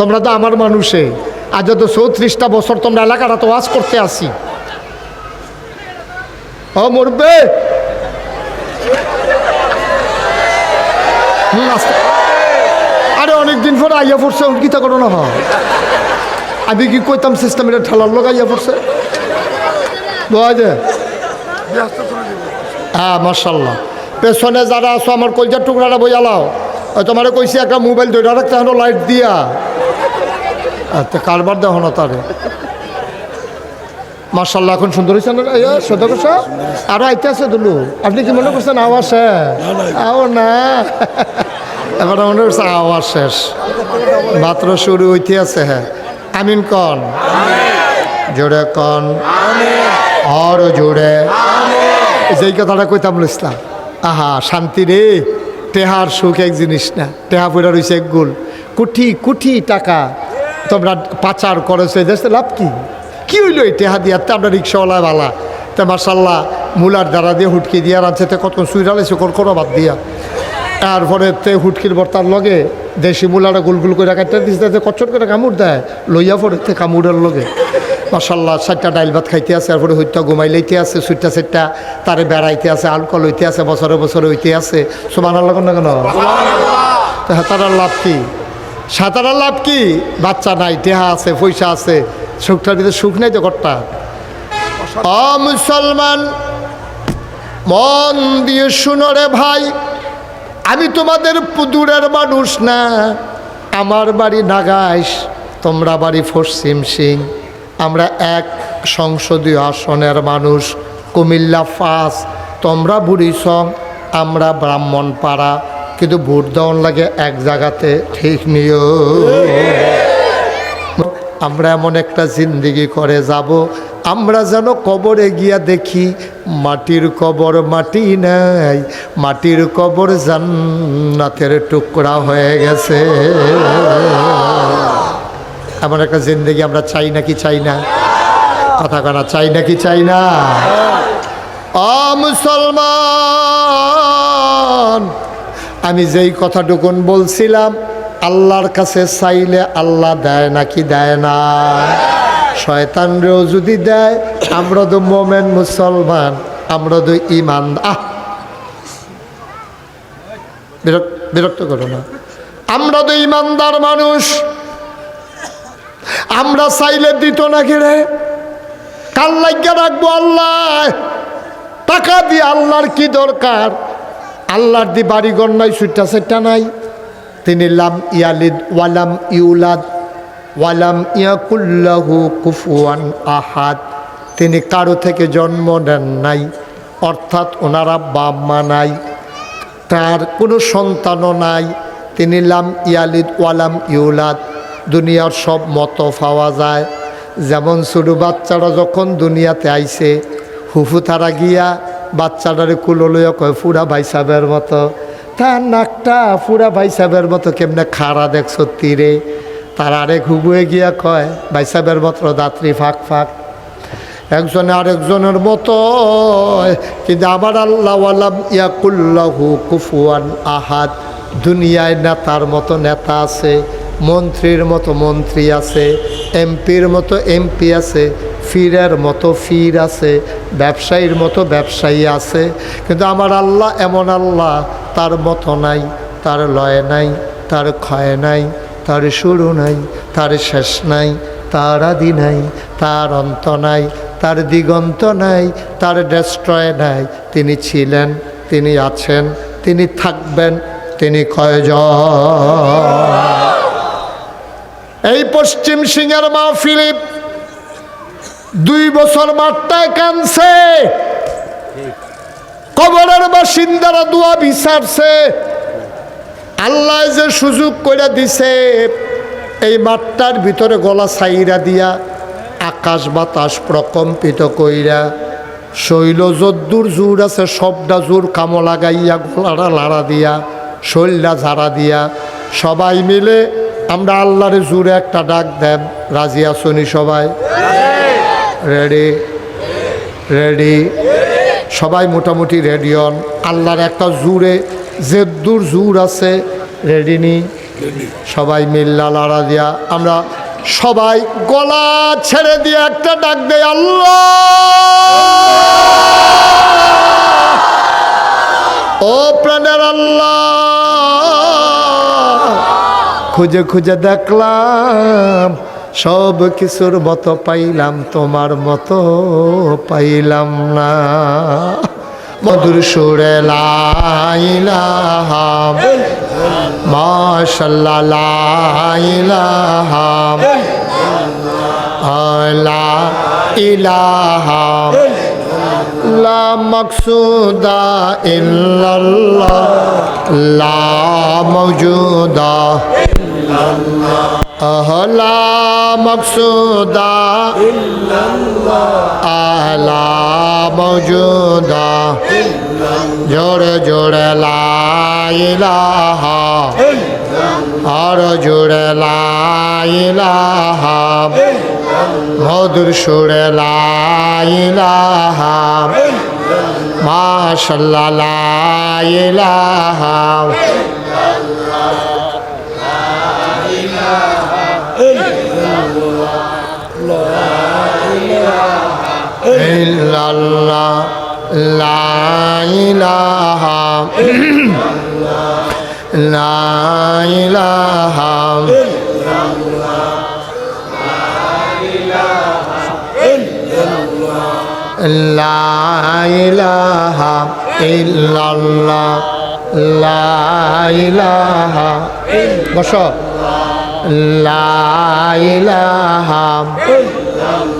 তোমরা তো আমার মানুষে। আজ তো চৌত্রিশটা বছর তোমরা এলাকাটা তো ওয়াজ করতে আসি। ও, মরবে। আরে, অনেকদিন পরে আইয়া পড়ছে উল্কিতা করো না আমি কি কইতাম সিস্টেম এটা ঠেলার লোক আইয়া পড়ছে? বোঝা যায় হ্যাঁ মার্শাল্লাহ পেছনে যারা আছো, আমার কলজার টুকরাটা বইয়ালাও তোমার কইছি, একটা মোবাইল ধরে রাখতে হলো লাইট দিয়া। আচ্ছা কারবার দেখো না তারে। মার্শাল্লাহ এখন সুন্দর হয়েছে না? সদা করছে? আরও আইতে আছে দুলু। আপনি কি মনে করছেন আওয়াজ শেষ? আও না। এবার মনে করছে আওয়াজ শেষ। মাত্র শুরু হইতে আছে হ্যাঁ। আমিন কন। জোরে কন। আরও জোরে। যেই কথাটা কইতাম ইসলাম। আহা, শান্তি রে। টেহার সুখ এক জিনিস না। টেহা পড়া রয়েছে এক গোল। কোটি কোটি টাকা। তোমরা পাচার করেছ দেশে, লাভ কি? কি হইল এই টেহা দিয়া? তা আমরা রিক্সাওয়ালা বালা। তা মার্শাল্লাহ মুলার দ্বারা দিয়ে হুটকি দিয়া রাঁধছে তে কত সুইরালেছে কোন কোনো বাদ দিয়া। তারপরে তে হুটকির বর্তার লগে দেশি মুলারা গুলগুল করে কাটতে দিচ্ছে তাতে কচ্চর করে কামড় দেয়, লইয়া পড়ে তে কামড়ের লগে। মাসাল্লাহ চারটা ডাইল ভাত খাইতে আছে, তারপরে হইতা ঘুমাই লইতে আছে সুইটটা সেটটা তারে বেড়াইতে আছে আলকল হইতে আছে, বছরে বছরে হইতে আছে। সমান আল্লাহ কেন? তা তারার লাভ কি? সাঁতারার লাভ কি? বাচ্চা নাই টেহা আছে, পয়সা আছে, সুখটার ভিতরে সুখ নাই তো ঘরটা? অ, মুসলমান, মন দিয়ে শুনো রে ভাই, আমি তোমাদের দূরের মানুষ না, আমার বাড়ি নাগাইশ, তোমরা বাড়ি পশ্চিম সিং, আমরা এক সংসদীয় আসনের মানুষ, কুমিল্লা ফাঁস, তোমরা বুড়িসং আমরা ব্রাহ্মণ পাড়া কিন্তু ভোট দেওয়ার লাগে এক জায়গাতে ঠিক নিও আমরা এমন একটা জিন্দিগি করে যাব, আমরা যেন কবরে গিয়া দেখি মাটির কবর মাটি নাই, মাটির কবর জান্নাতের টুকরা হয়ে গেছে। এমন একটা জিন্দিগি আমরা চাই নাকি চাই না? কথা করা চাই নাকি চাই না? মুসলমান আমি যেই কথাটুকুন বলছিলাম, আল্লাহর কাছে চাইলে আল্লাহ দেয় নাকি দেয় না। শয়তানরেও যদি দেয়, আমরা তো মোমেন মুসলমান, আমরা তো ইমান। আহ! বিরক্ত করো না। আমরা তো ইমানদার মানুষ। আমরা চাইলে দিত না ঘিরে কাল লাগিয়া রাখব আল্লাহ? টাকা দিয়ে আল্লাহর কি দরকার? আল্লাহর দি বাড়িঘর নাই সুইটা সেটা নাই। তিনি লাম ইয়ালিদ ওয়ালাম ইউলাদ ওয়ালাম ইয়াকুল্লাহু কুফুয়ান আহাদ। তিনি কারও থেকে জন্ম নেন নাই, অর্থাৎ ওনারা বাপ মা নাই, তার কোনো সন্তানও নাই। তিনি লাম ইয়ালিদ ওয়ালাম ইউলাদ, দুনিয়ার সব মতো পাওয়া যায়। যেমন ছোটো বাচ্চারা যখন দুনিয়াতে আইছে হুফু তারা গিয়া বাচ্চাটারে কুলো লইয়া কয়, ফুরা ভাই সাহেবের মতো। তার নাকটা ফুরা ভাই সাহেবের মতো কেমনে খাড়া দেখছ তীরে তার আরেক হুবুয়ে গিয়া কয়, ভাই সাহেবের মতো দাত্রী ফাঁক ফাঁক। একজনে আরেকজনের মতো, কিন্তু আবার আল্লাহ আলাম ইয়াকুল্লাহু কুফুয়ান আহাদ, দুনিয়ায় নেতার মতো নেতা আছে, মন্ত্রীর মতো মন্ত্রী আছে, এমপির মতো এমপি আছে ফিরের মতো ফির আছে, ব্যবসায়ীর মতো ব্যবসায়ী আছে। কিন্তু আমার আল্লাহ এমন আল্লাহ, তার মতো নাই, তার লয় নাই, তার ক্ষয় নাই, তার শুরু নাই, তার শেষ নাই, তার আদি নাই, তার অন্ত নাই, তার দিগন্ত নাই, তার ডেস্ট্রয় নাই। তিনি ছিলেন, তিনি আছেন, তিনি থাকবেন, তিনি কয়জন? এই পশ্চিম সিংহের মা ফিলিপ দুই বছর মাঠটায় কানছে কবরের বাসিন্দারা দোয়া বিচারছে। আল্লাহ যে সুযোগ করে দিছে, এই মাঠটার ভিতরে গলা সাইরা দিয়া আকাশ বাতাস প্রকম্পিত কইরা শৈল যদ্দুর জোর আছে সবটা জোর কামো লাগাইয়া, গলাটা লাড়া দিয়া, শৈলটা ঝাড়া দিয়া, সবাই মিলে আমরা আল্লাহর জোরে একটা ডাক দেব। রাজি আসনি সবাই? রেডি রেডি সবাই মোটামুটি রেডি হন আল্লাহর একটা জোরে যে দূর জোর আছে রেডি নি? সবাই মিল্লা লাড়া দিয়া। আমরা সবাই গলা ছেড়ে দিয়ে একটা ডাক দেয় আল্লাহ! ও প্রাণের আল্লাহ! খুঁজে খুঁজে দেখলাম সব কিছুর মতো পাইলাম, তোমার মতো পাইলাম না। মধুর সুরে লাইলাহাম মাশাল্লাহ লাইলাহাম লা ইলাহাম মকসুদা ইল্লাল্লাহ, লা আহলা মকসুদা আলা মওজুদা জোরে জোরে লাইলাহা আর জোরে লাইলাহা মধুর সুরে লাইলাহা মাশাল্লাহ লাইলাহা ইল্লাল্লাহ ইল্লাল্লাহ লাইলাহা বস লাইলাহা لا